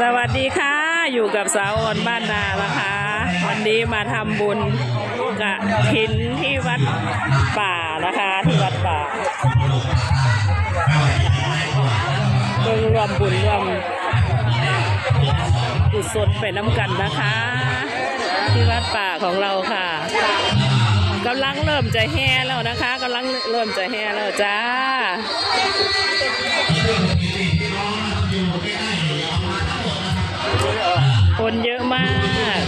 สวัสดีค่ะ อยู่กับสาวออนบ้านนานะคะ วันนี้มาทำบุญกะถินที่วัดป่านะคะ ที่วัดป่าเพิ่งรวมบุญรวมกุศลไปน้ำกันนะคะ ที่วัดป่าของเราค่ะกำลังเริ่มจะแห่แล้วนะคะกำลังเริ่มจะแห่แล้วจ้า คนเยอะมาก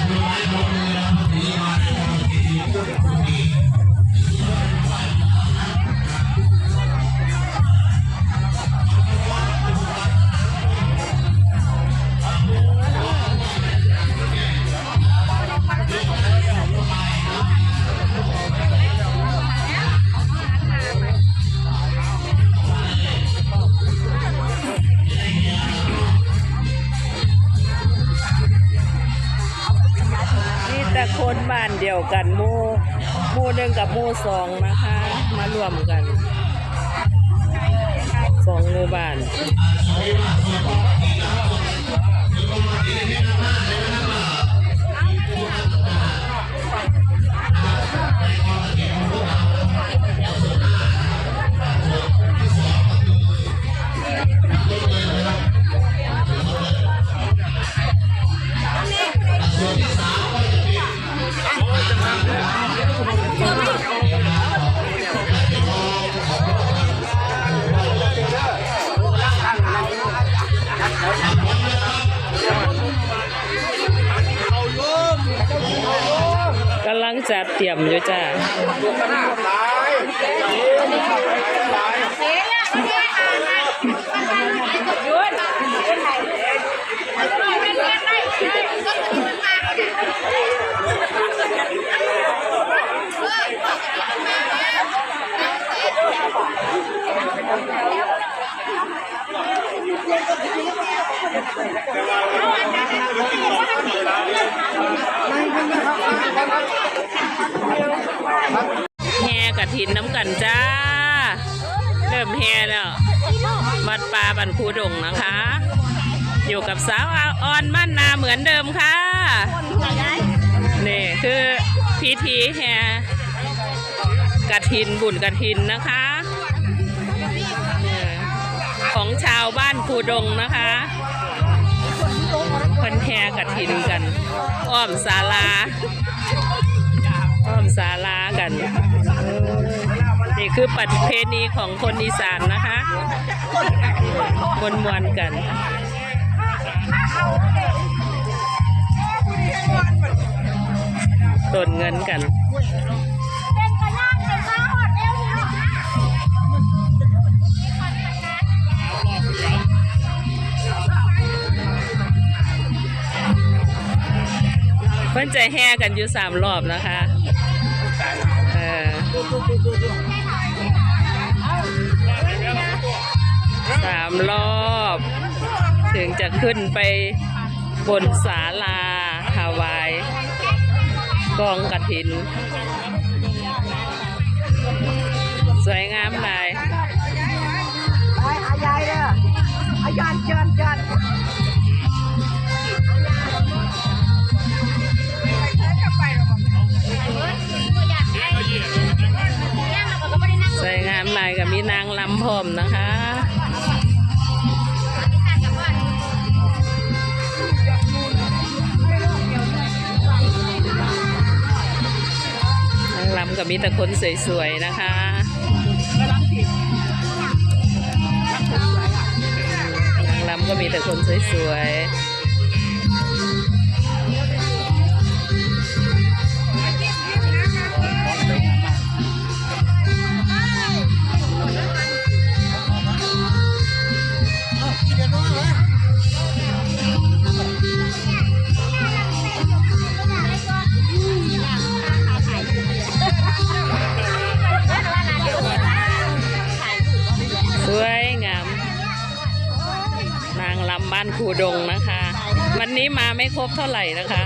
สองนะคะ มารวมกันสองหมู่บ้าน เตรียมอยู่จ้าแกันจ้า เริ่มแห่แล้ววัดป่าบันคูดงนะคะ อยู่กับสาวออนบ้านนาเหมือนเดิมค่ะนี่คือพิธีแห่กระถินบุญกระถินนะคะ ของชาวบ้านคูดงนะคะเพิ่นแห่กระถินกัน อ้อมศาลาอ้อมศาลากัน นี่คือประเพณีของคนอีสานนะคะมวนมวนๆกันตนเงินกันเป็นกระย่างเป็นข้าวหอนี่เพิ่นจแห่กันอยู่สามรอบนะคะ เออ สามรอบ ถึงจะขึ้นไปบนศาลาฮาวาย กองกระถิน สวยงามหลายไปอายายเด้ออายานเจินเจินสวยงามหลายกับมีนางลำพร้อมนะคะ ก็มีแต่คนสวยๆนะคะนางลำก็มีแต่คนสวยๆานคูดงนะคะ วันนี้มาไม่ครบเท่าไหร่นะคะ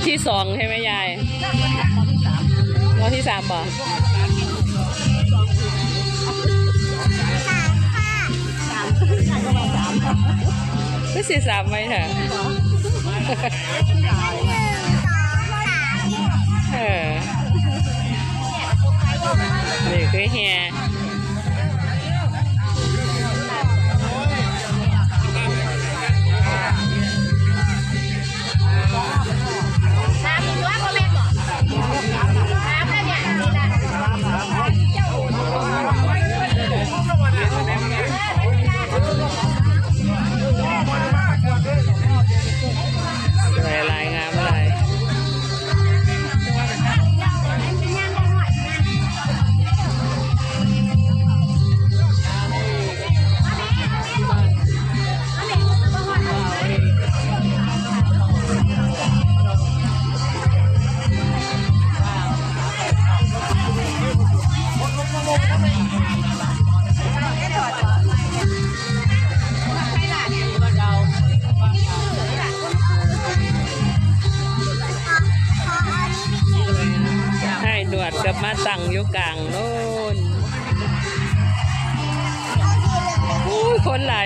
อบที่สองใช่ไหมยาย รอบที่สามป่ะก็สี่สามไหมเถอะเออนี่คือเฮีย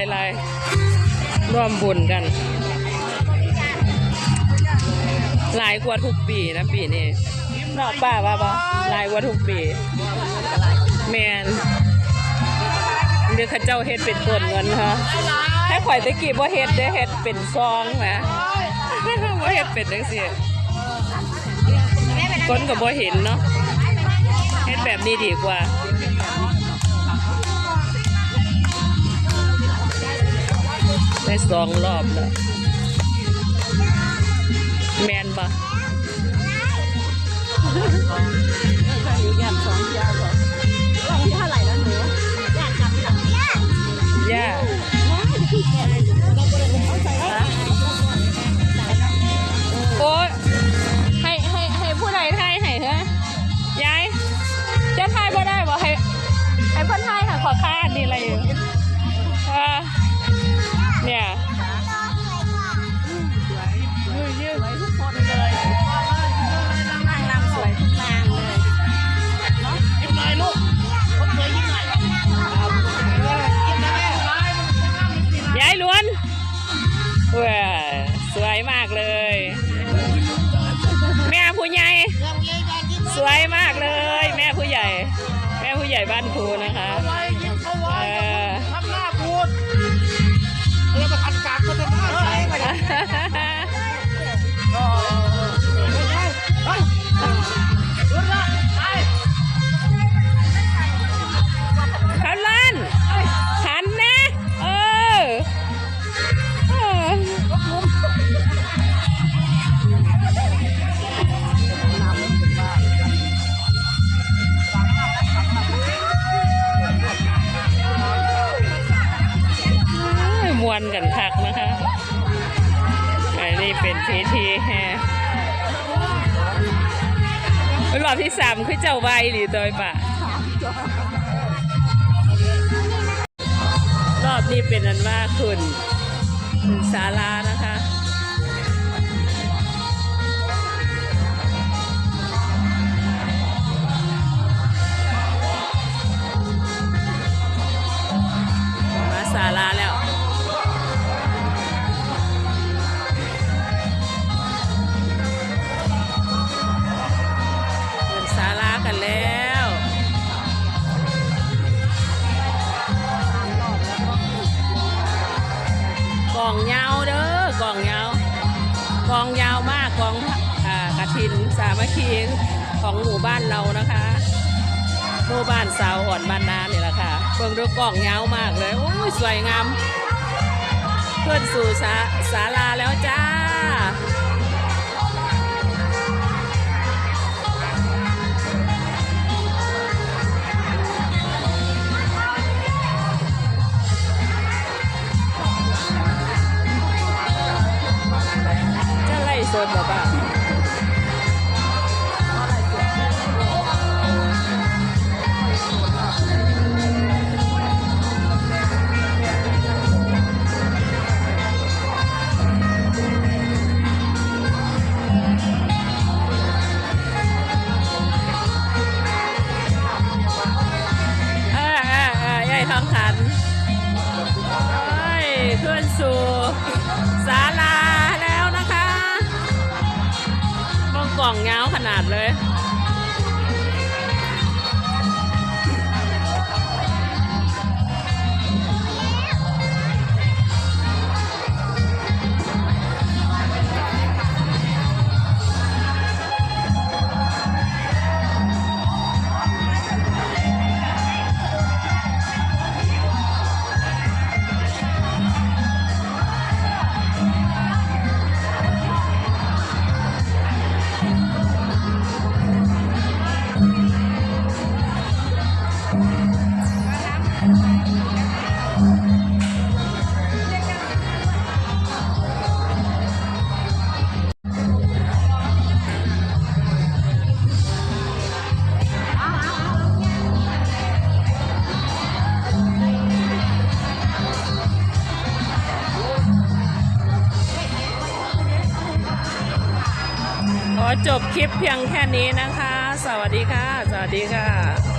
ลายหลายร่วมบุญกัน หลายกว่าทุกปีนะปีนี้นอกป้าว่าปะหลายกว่าทุกปี แมนเดี๋ยวเข้าเจ้าเฮ็ดเป็นต้นเงินฮะให้ข่อยตะกี้บ่เฮ็ดได้เฮ็ดเป็นซองนะบ่เฮ็ดเป็นจังซี่คนกับบ่เห็นเนาะเฮ็ดแบบนี้ดีกว่า สองรอบแล้ว แมนปะ อบที่สามคือเจ้าใบหรือตัวป่ะรอบนี้เป็นอันว่าคุณคุณศาลานะคะ มัคคีของหมู่บ้านเรานะคะหมู่บ้านสาวอ่อนบ้านนานี่แหละค่ะเบิ่งดูกล่องยาวมากเลยโอ้ยสวยงามเพื่อนสู่ศาศาลาแล้วจ้าจะไล่อ่ องเงาขนาดเลย จบคลิปเพียงแค่นี้นะคะ สวัสดีค่ะ สวัสดีค่ะ